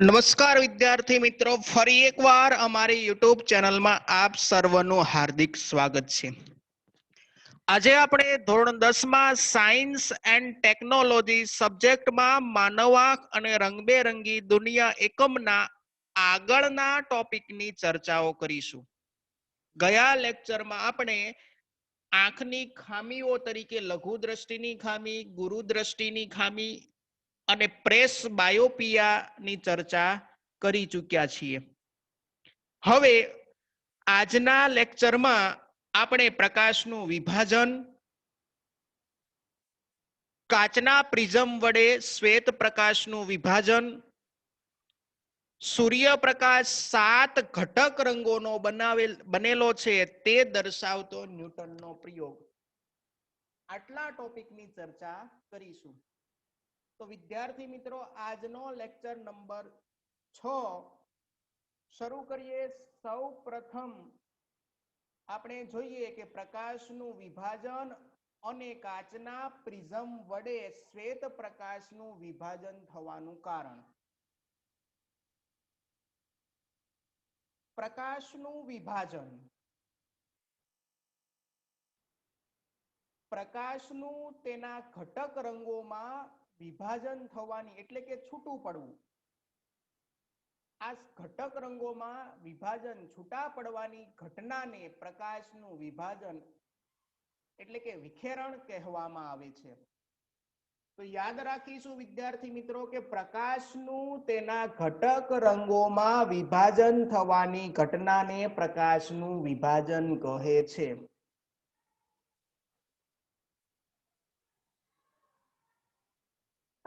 નમસ્કાર વિદ્યાર્થી મિત્રો, ફરી એકવાર અમારી યુટ્યુબ ચેનલમાં આપ સર્વનું હાર્દિક સ્વાગત છે. આજે આપણે ધોરણ દસમાં સાયન્સ એન્ડ ટેકનોલોજી સબ્જેક્ટમાં માનવાંક અને રંગબેરંગી દુનિયા એકમના આગળના ટોપિકની ચર્ચાઓ કરીશું. ગયા લેક્ચરમાં આપણે આંખની ખામીઓ તરીકે લઘુ દ્રષ્ટિની ખામી ગુરુ દ્રષ્ટિની ખામી અને પ્રેસ બાયોપિયાની ચર્ચા કરી ચૂક્યા છીએ. હવે આજના લેક્ચરમાં આપણે પ્રકાશનું વિભાજન, કાચના પ્રિઝમ વડે શ્વેત પ્રકાશનું વિભાજન, સૂર્યપ્રકાશ સાત ઘટક રંગોનો બનાવેલ, બનેલો છે તે દર્શાવતો ન્યૂટનનો પ્રયોગ. આટલા ટોપિકની ચર્ચા કરીશું. તો વિદ્યાર્થી મિત્રો, આજનો લેક્ચર નંબર છ. શરૂ કરીએ સૌ પ્રથમ. આપણે જોઈએ કે પ્રકાશનું વિભાજન અને કાચના પ્રિઝમ વડે શ્વેત પ્રકાશનું વિભાજન થવાનું કારણ. પ્રકાશનું વિભાજન. પ્રકાશનું તેના ઘટક રંગોમાં વિભાજન થવાની એટલે કે છૂટું પડવું. આ ઘટક રંગોમાં વિભાજન છૂટા પડવાની ઘટનાને પ્રકાશનું વિભાજન એટલે કે વિખેરણ કહેવામાં આવે છે. તો યાદ રાખીશું વિદ્યાર્થી મિત્રો કે પ્રકાશનું તેના ઘટક રંગોમાં વિભાજન થવાની ઘટનાને પ્રકાશનું વિભાજન કહે છે.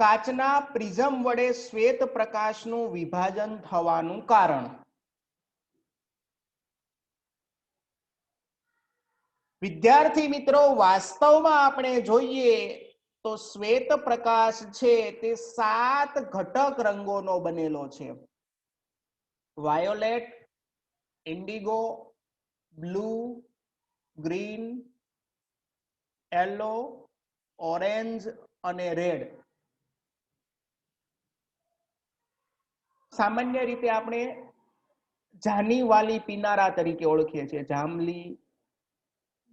કાચના પ્રિઝમ વડે શ્વેત પ્રકાશનું વિભાજન થવાનું કારણ. વિદ્યાર્થી મિત્રો, વાસ્તવમાં આપણે જોઈએ તો શ્વેત પ્રકાશ છે તે સાત ઘટક રંગોનો બનેલો છે. Violet, indigo, blue, green, yellow, orange અને રેડ. સામાન્ય રીતે આપણે જાની વાલી પીનારા તરીકે ઓળખીએ છીએ. જાંબલી,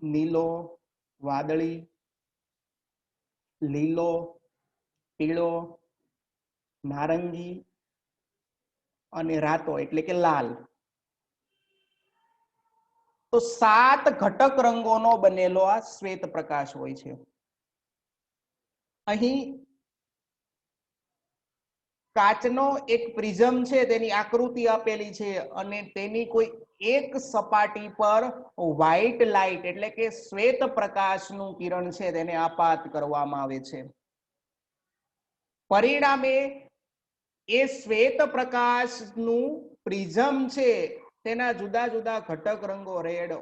નીલો, વાદળી, લીલો, પીળો, નારંગી અને રાતો એટલે કે લાલ. તો સાત ઘટક રંગોનો બનેલો આ શ્વેત પ્રકાશ હોય છે. અહીં કાચનો એક પ્રિઝમ છે, તેની આકૃતિ આપેલી છે અને તેની કોઈ એક સપાટી પર વ્હાઇટ લાઇટ એટલે કે શ્વેત પ્રકાશનું કિરણ છે, તેને આપાત કરવામાં આવે છે. પરિણામે એ શ્વેત પ્રકાશનું પ્રિઝમ છે, તેના જુદા જુદા ઘટક રંગો red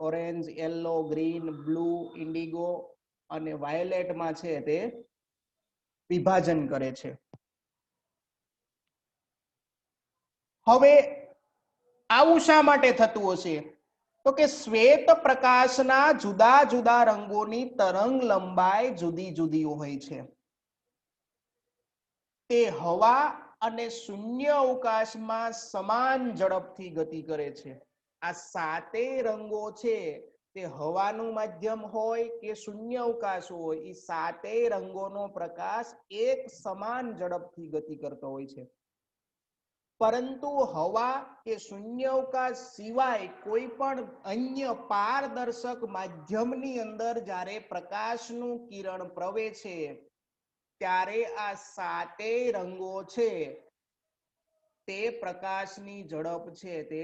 orange, yellow, green, blue, indigo અને વાયોલેટમાં છે તે વિભાજન કરે છે. હવે આવું શા માટે થતું હશે? તો કે શ્વેત પ્રકાશના જુદા જુદા રંગોની તરંગ લંબાઈ જુદી જુદી હોય છે. તે હવા અને શૂન્ય અવકાશમાં સમાન ઝડપથી ગતિ કરે છે. આ સાતે રંગો છે. તે હવાનું માધ્યમ હોય કે શૂન્ય અવકાશ હોય એ સાતે રંગોનો પ્રકાશ એક સમાન ઝડપથી ગતિ કરતો હોય છે. પરંતુ હવા કે શૂન્યવકાશ સિવાય કોઈ પણ અન્ય પારદર્શક માધ્યમની અંદર જ્યારે પ્રકાશનું કિરણ પ્રવેશે ત્યારે આ સાતેય રંગો છે. તે પ્રકાશની ઝડપ છે તે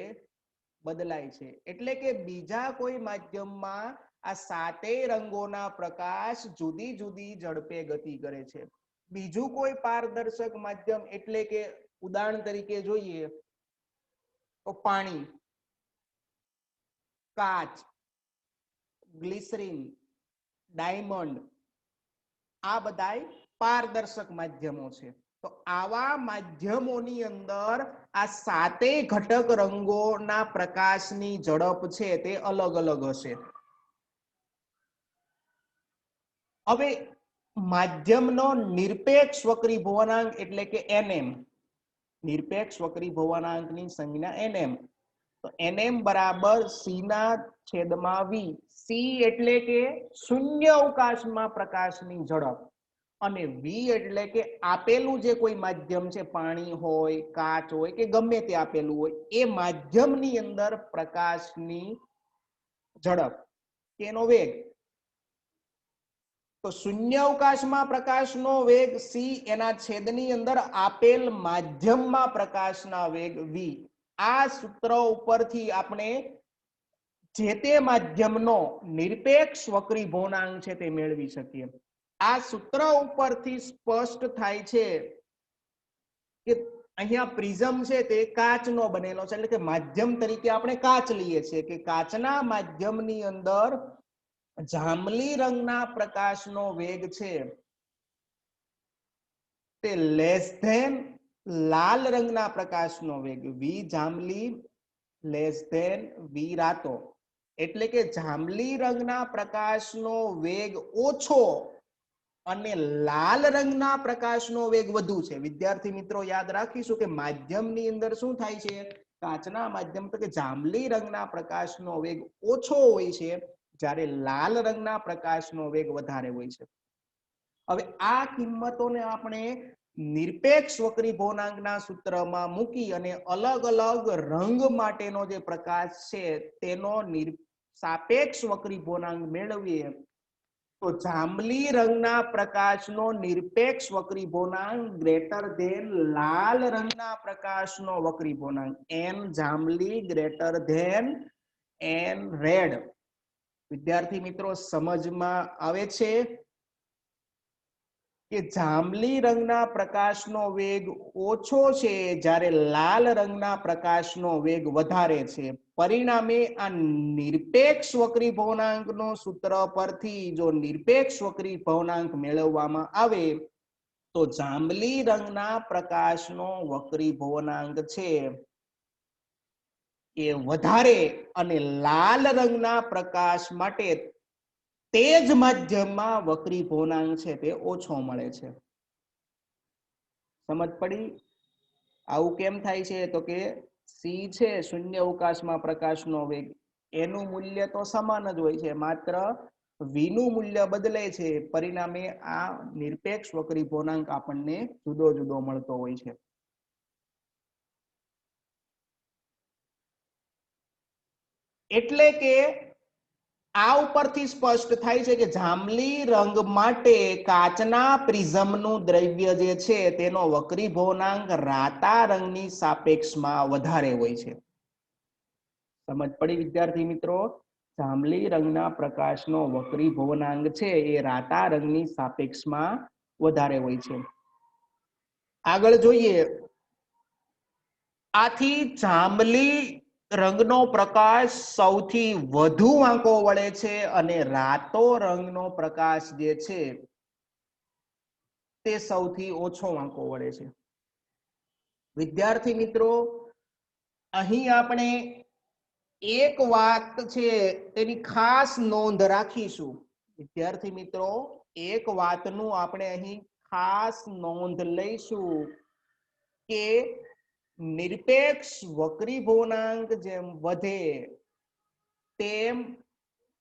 બદલાય છે. એટલે કે બીજા કોઈ માધ્યમમાં આ સાતેય રંગોના પ્રકાશ જુદી જુદી ઝડપે ગતિ કરે છે. બીજું કોઈ પારદર્શક માધ્યમ એટલે કે ઉદાહરણ તરીકે જોઈએ તો પાણી, કાચ, ગ્લિસરીન, ડાયમંડ, આ બધા પારદર્શક માધ્યમો છે. તો આવા માધ્યમોની અંદર આ સાતે ઘટક રંગોના પ્રકાશની ઝડપ છે તે અલગ અલગ હશે. હવે માધ્યમનો નિરપેક્ષ વક્રીભવનાંક એટલે કે એનએમ. નિરપેક્ષ વક્રી ભવાનાંકની સંજ્ઞા એનએમ. તો એનએમ બરાબર સી ના છેદમાં વી. સી એટલે કે શૂન્ય અવકાશમાં પ્રકાશની ઝડપ. અને વી એટલે કે આપેલું જે કોઈ માધ્યમ છે, પાણી હોય, કાચ હોય કે ગમે તે આપેલું હોય, એ માધ્યમની અંદર પ્રકાશની ઝડપ. એનો વેગ. તો શૂન્ય અવકાશમાં પ્રકાશનો વેગ સી એના છેદની અંદર આપેલ માધ્યમમાં પ્રકાશના વેગ વી આ સૂત્ર ઉપરથી આપણે જે તે માધ્યમનો નિરપેક્ષ વક્રી ભવનાંક છે તે મેળવી શકીએ. આ સૂત્ર ઉપરથી સ્પષ્ટ થાય છે કે અહીંયા પ્રિઝમ છે તે કાચનો બનેલો છે. એટલે કે માધ્યમ તરીકે આપણે કાચ લઈએ છીએ કે કાચના માધ્યમની અંદર જાંબલી રંગના પ્રકાશનો વેગ છે. તે લેસ ધેન લાલ રંગના પ્રકાશનો વેગ વી જાંબલી લેસ ધેન વી રાતો. એટલે કે જાંબલી રંગના પ્રકાશનો વેગ ઓછો અને લાલ રંગના પ્રકાશનો વેગ વધુ છે. વિદ્યાર્થી મિત્રો, યાદ રાખીશું કે માધ્યમની અંદર શું થાય છે? કાચના માધ્યમ તો કે જાંબલી રંગના પ્રકાશનો વેગ ઓછો હોય છે. જ્યારે લાલ રંગના પ્રકાશનો વેગ વધારે હોય છે. હવે આ કિંમતોને આપણે નિરપેક્ષ વક્રી ભોનાંગના સૂત્રમાં મૂકી અને અલગ અલગ રંગ માટેનો જે પ્રકાશ છે તેનો સાપેક્ષ વક્રી ભોનાંગ મેળવીએ, તો જાંબલી રંગના પ્રકાશનો નિરપેક્ષ વક્રી ભોનાંગ ગ્રેટર ધેન લાલ રંગના પ્રકાશનો વક્રી ભોનાંગ એમ જાંબલી ગ્રેટર ધેન એન રેડ. વિદ્યાર્થી મિત્રો, સમજમાં આવે છે કે જાંબલી રંગના પ્રકાશનો વેગ ઓછો છે જ્યારે લાલ રંગના પ્રકાશનો વેગ વધારે છે. પરિણામે આ નિરપેક્ષ વક્રી ભવનાંકનો સૂત્ર પરથી જો નિરપેક્ષ વક્રી ભવનાંક મેળવવામાં આવે, તો જાંબલી રંગના પ્રકાશનો વક્રી ભવનાંક છે. એ વધારે અને લાલ રંગના પ્રકાશ માટે તે જ માધ્યમમાં વક્રી ભોનાંક છે તે ઓછો મળે છે. સમજ પડી? આવું કેમ થાય છે? તો કે સી છે શૂન્ય અવકાશમાં પ્રકાશનો વેગ. એનું મૂલ્ય તો સમાન જ હોય છે. માત્ર વીનું મૂલ્ય બદલે છે. પરિણામે આ નિરપેક્ષ વક્રી ભોનાંક આપણને જુદો જુદો મળતો હોય છે. એટલે કે આ ઉપરથી સ્પષ્ટ થાય છે કે જાંબલી રંગ માટે કાચના પ્રિઝમનું દ્રવ્ય જે છે તેનો વક્રી ભવનાંક રાતા રંગની સાપેક્ષમાં વધારે હોય છે. સમજ પડી વિદ્યાર્થી મિત્રો? જાંબલી રંગના પ્રકાશનો વક્રી ભવનાંક છે એ રાતા રંગની સાપેક્ષમાં વધારે હોય છે. આગળ જોઈએ. આથી જાંબલી રંગનો પ્રકાશ સૌથી વધુ વાંકો વળે છે અને રાતો રંગનો પ્રકાશ જે છે, તે સૌથી ઓછો વાંકો વળે છે. વિદ્યાર્થી મિત્રો, અહીં આપણે એક વાત છે તેની ખાસ નોંધ રાખીશું. વિદ્યાર્થી મિત્રો, એક વાતનું આપણે અહીં ખાસ નોંધ લઈશું કે નિરપેક્ષ વક્રી ભવનાંક જેમ વધે, તેમ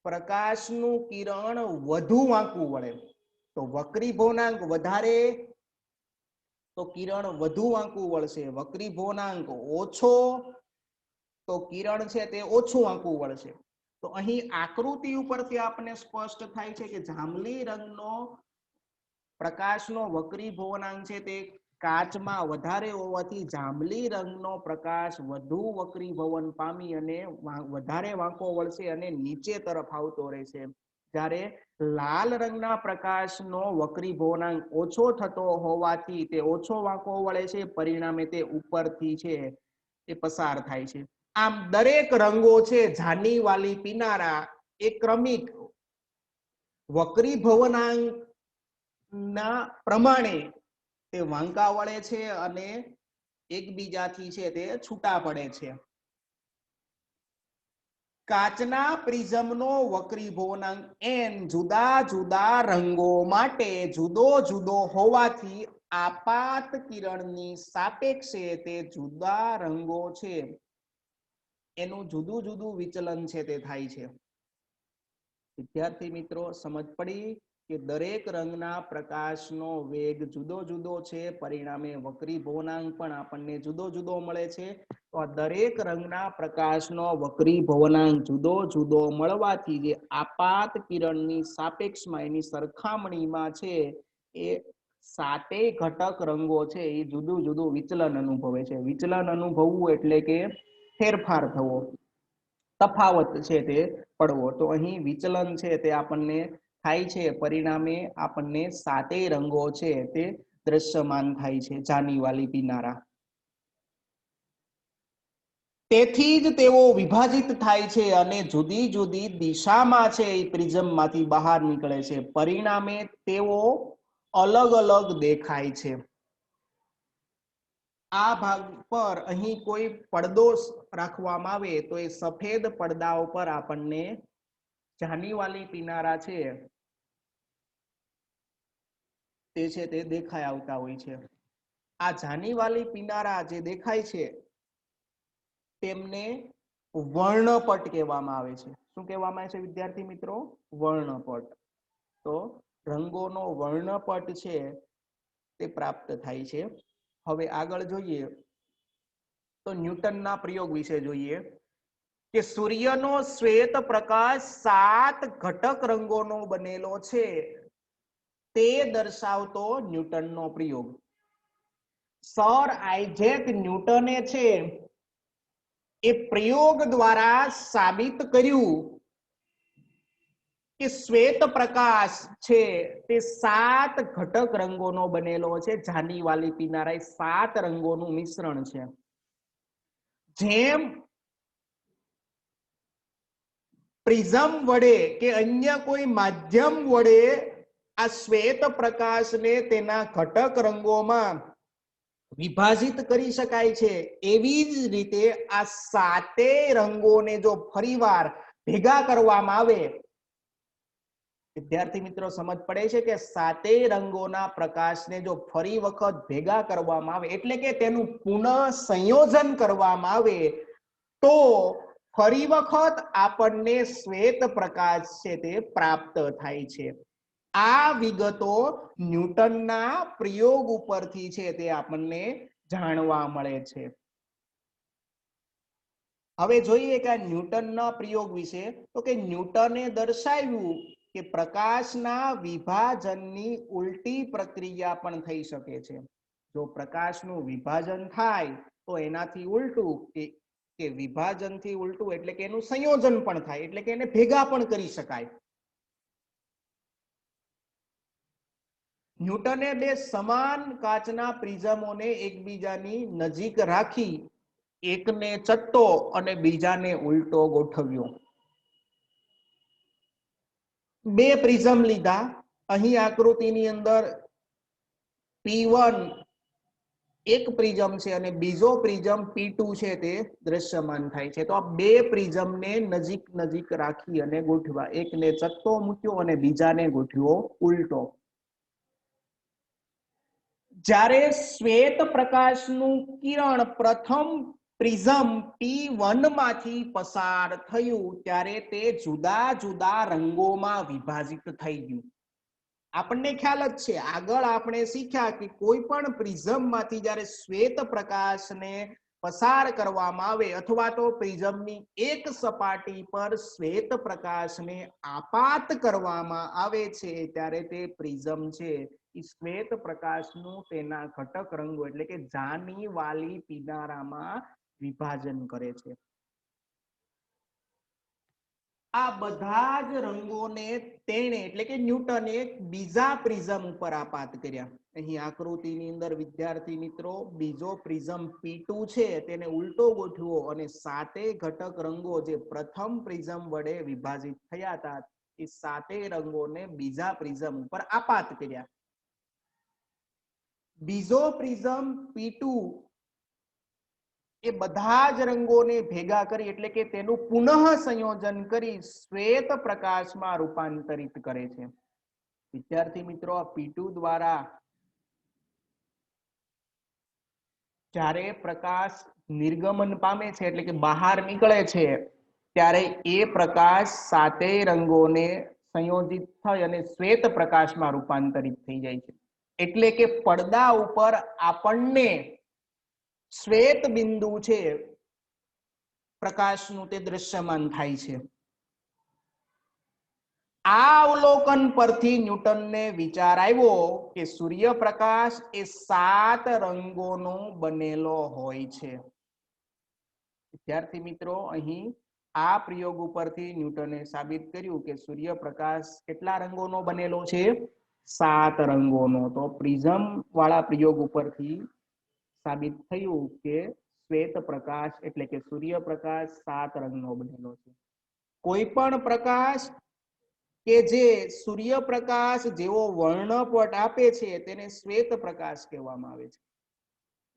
પ્રકાશનું કિરણ વધુ વાંકવું વળે. તો વક્રી ભવનાંક વધારે, તો કિરણ વધુ વાંકવું વળશે. વક્રી ભવનાંક ઓછો, તો કિરણ છે તે ઓછું વાંકવું વળશે. તો અહીં આકૃતિ ઉપરથી આપણને સ્પષ્ટ થાય છે કે જાંબલી રંગનો પ્રકાશનો વક્રી ભવનાંક છે તે કાચમાં વધારે હોવાથી જાંબલી રંગનો પ્રકાશ વધુ વક્રી ભવન પામી અને વધારે વાંકો વળશે અને નીચે તરફ આવતો રહેશે. જ્યારે લાલ રંગના પ્રકાશનો વક્રી ભવનાંક ઓછો થતો હોવાથી તે ઓછો વાંકો વળે છે. પરિણામે તે ઉપરથી છે, તે પસાર થાય છે. આમ દરેક રંગો છે જાની વાલી પીનારા એ ક્રમિક વક્રી ભવનાંક ના પ્રમાણે તે વાંકા વળે છે અને એકબીજાથી છે તે છૂટા પડે છે. કાચના પ્રિઝમનો વક્રી ભવનાંક n જુદા જુદા રંગો માટે જુદો જુદો હોવાથી આપાત કિરણની સાપેક્ષે તે જુદા રંગો છે. એનું જુદું જુદું વિચલન છે તે થાય છે. વિદ્યાર્થી મિત્રો, સમજ પડી? કે દરેક રંગના પ્રકાશનો વેગ જુદો જુદો છે, પરિણામે વક્રી ભવનાંક પણ આપણને જુદો જુદો મળે છે. તો આ દરેક રંગના પ્રકાશનો વક્રી ભવનાંક જુદો જુદો મળવાથી જે આપાત કિરણની સાપેક્ષમાં એની સરખામણીમાં છે, એ સાતેય ઘટક રંગો છે, એ જુદું જુદું વિચલન અનુભવે છે. વિચલન અનુભવવું એટલે કે ફેરફાર થવો, તફાવત છે તે પડવો. તો અહીં વિચલન છે તે આપણને થાય છે, પરિણામે આપણને સાતેય રંગો છે તે દ્રશ્યમાન થાય છે જાનીવાલી પીનારા. તેથી જ તેઓ વિભાજિત થાય છે અને જુદી જુદી દિશામાં છે એ પ્રિઝમમાંથી બહાર નીકળે છે. પરિણામે તેઓ અલગ અલગ દેખાય છે. આ ભાગ પર અહીં કોઈ પડદો રાખવામાં આવે તો એ સફેદ પડદા ઉપર આપણને જાનીવાલી પીનારા છે તે છે તે દેખાઈ આવતા હોય છે. આ જાનીવાલી પીનારા જે દેખાય છે, તેમને વર્ણપટ કહેવામાં આવે છે. શું કહેવામાં આવે છે વિદ્યાર્થી મિત્રો? વર્ણપટ. તો રંગોનો વર્ણપટ છે તે પ્રાપ્ત થાય છે. હવે આગળ જોઈએ. તો ન્યૂટનના પ્રયોગ વિશે જોઈએ. કે સૂર્યનો શ્વેત પ્રકાશ સાત ઘટક રંગોનો બનેલો છે. તે દર્શાવતો ન્યૂટનનો પ્રયોગ. સર આઇઝેક ન્યૂટને છે એ પ્રયોગ દ્વારા સાબિત કર્યું કે શ્વેત પ્રકાશ છે તે સાત ઘટક રંગોનો બનેલો છે જાનીવાલી પીનારા સાત રંગોનું મિશ્રણ છે. જેમ પ્રિઝમ વડે કે અન્ય કોઈ માધ્યમ વડે આ શ્વેત પ્રકાશને તેના ઘટક રંગોમાં વિભાજિત કરી શકાય છે. એવી જ રીતે આ સાતે રંગોને જો ફરીવાર ભેગા કરવામાં આવે, વિદ્યાર્થી મિત્રો, સમજ પડે છે કે સાતે રંગોના પ્રકાશને જો ફરી વખત ભેગા કરવામાં આવે, એટલે કે તેનું પુનઃ સંયોજન કરવામાં આવે, તો ફરી વખત આપણને શ્વેત પ્રકાશ છે તે પ્રાપ્ત થાય છે. આ વિગતો ન્યૂટનના પ્રયોગ ઉપરથી છે તે આપણને જાણવા મળે છે. હવે જોઈએ કે ન્યૂટનના પ્રયોગ વિશે, તો કે ન્યૂટને દર્શાવ્યું કે પ્રકાશના વિભાજનની ઉલટી પ્રક્રિયા પણ થઈ શકે છે. જો પ્રકાશનું વિભાજન થાય, તો એનાથી ઉલટું કે કે વિભાજનથી ઉલટું એટલે કે એનું સંયોજન પણ થાય, એટલે કે એને ભેગા પણ કરી શકાય. ન્યૂટને બે સમાન કાચના પ્રિઝમોને એકબીજાની નજીક રાખી, એકને ચટ્ટો અને બીજાને ઉલટો ગોઠવ્યો. બે પ્રિઝમ લીધા. અહીં આકૃતિની અંદર પી વન એક પ્રિઝમ છે અને બીજો પ્રિઝમ પી ટુ છે તે દ્રશ્યમાન થાય છે. તો આ બે પ્રિઝમને નજીક નજીક રાખી અને ગોઠવા એકને ચત્તો મૂક્યો અને બીજાને ગોઠવ્યો ઉલટો. જ્યારે શ્વેત પ્રકાશનું કિરણ પ્રથમ પ્રિઝમ ટી વનમાંથી પસાર થયું, ત્યારે તે જુદા જુદા રંગોમાં વિભાજિત થઈ ગયું. આપણને ખ્યાલ જ છે, આગળ આપણે શીખ્યા કે કોઈ પણ પ્રિઝમમાંથી જ્યારે શ્વેત પ્રકાશને પસાર કરવામાં આવે અથવા તો પ્રિઝમની એક સપાટી પર શ્વેત પ્રકાશને આપાત કરવામાં આવે છે, ત્યારે તે પ્રિઝમ છે. શ્વેત પ્રકાશનું તેના ઘટક રંગો એટલે કે જાની વાલી પિનારામાં વિભાજન કરે છે. આ બધા જ રંગોને તેણે એટલે કે ન્યૂટને બીજા પ્રિઝમ ઉપર આપાત કર્યા. અહીં આકૃતિની અંદર વિદ્યાર્થી મિત્રો બીજો પ્રિઝમ P2 છે, તેને ઉલટો ગોઠવો અને સાતે ઘટક રંગો જે પ્રથમ પ્રિઝમ વડે વિભાજિત થયા હતા, એ સાતે રંગોને બીજા પ્રિઝમ ઉપર આપાત કર્યા. બીજો પ્રિઝમ P2 એ બધા જ રંગોને ભેગા કરી, એટલે કે તેનું પુનઃ સંયોજન કરી શ્વેત પ્રકાશમાં રૂપાંતરિત કરે છે. વિદ્યાર્થી મિત્રો, આ પીટુ દ્વારા જ્યારે પ્રકાશ નિર્ગમન પામે છે, એટલે કે બહાર નીકળે છે, ત્યારે એ પ્રકાશ સાતેય રંગોને સંયોજિત થઈ અને શ્વેત પ્રકાશમાં રૂપાંતરિત થઈ જાય છે. એટલે કે પડદા ઉપર આપણને શ્વેત બિંદુ છે, પ્રકાશનું તે દ્રશ્યમાન થાય છે. અવલોકન પરથી ન્યૂટનને વિચાર આવ્યો કે સૂર્યપ્રકાશ એ સાત રંગોનો બનેલો હોય છે. વિદ્યાર્થી મિત્રો, અહીં આ પ્રયોગ ઉપરથી ન્યૂટને સાબિત કર્યું કે સૂર્યપ્રકાશ કેટલા રંગોનો બનેલો છે? સાત રંગોનો. તો પ્રિઝમ વાળા પ્રયોગ ઉપરથી સાબિત થયું કે શ્વેત પ્રકાશ એટલે કે સૂર્યપ્રકાશ સાત રંગનો બનેલો છે. કોઈ પણ પ્રકાશ કે જે સૂર્યપ્રકાશ જેવો વર્ણપટ આપે છે તેને શ્વેત પ્રકાશ કહેવામાં આવે છે.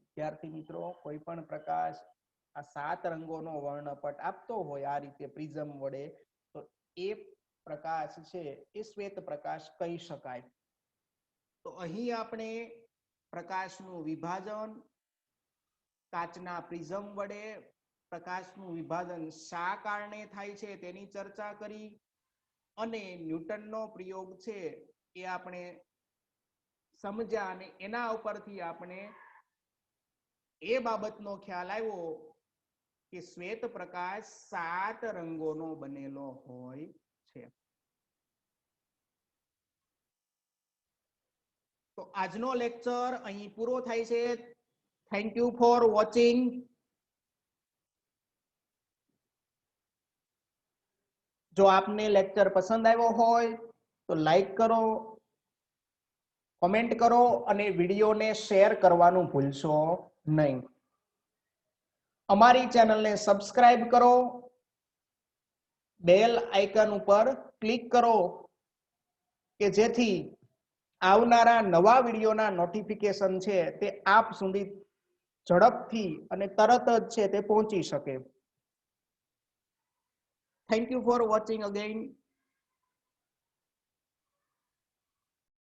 વિદ્યાર્થી મિત્રો, કોઈ પણ પ્રકાશ આ સાત રંગોનો વર્ણપટ આપતો હોય, આ રીતે પ્રિઝમ વડે, તો એ પ્રકાશ છે એ શ્વેત પ્રકાશ કહી શકાય. તો અહીં આપણે પ્રકાશનું વિભાજન, કાચના પ્રિઝમ વડે પ્રકાશનું વિભાજન શા કારણે થાય છે તેની ચર્ચા કરી. અને ન્યૂટનનો પ્રયોગ છે એ આપણે સમજ્યા અને એના ઉપરથી આપણે એ બાબતનો ખ્યાલ આવ્યો કે શ્વેત પ્રકાશ સાત રંગોનો બનેલો હોય છે. તો આજનો લેક્ચર અહીં પૂરો થાય છે. થેન્ક યુ ફોર વોચિંગ જો આપને લેક્ચર પસંદ આવ્યો હોય, તો લાઈક કરો કોમેન્ટ કરો અને વિડીયોને શેર કરવાનું ભૂલશો નહીં. અમારી ચેનલને સબસ્ક્રાઇબ કરો બેલ આઇકન ઉપર ક્લિક કરો, કે જેથી આવનારા નવા વિડીયોના નોટિફિકેશન છે તે આપ સુધી ઝડપથી અને તરત જ છે તે પહોંચી શકે. Thank you for watching again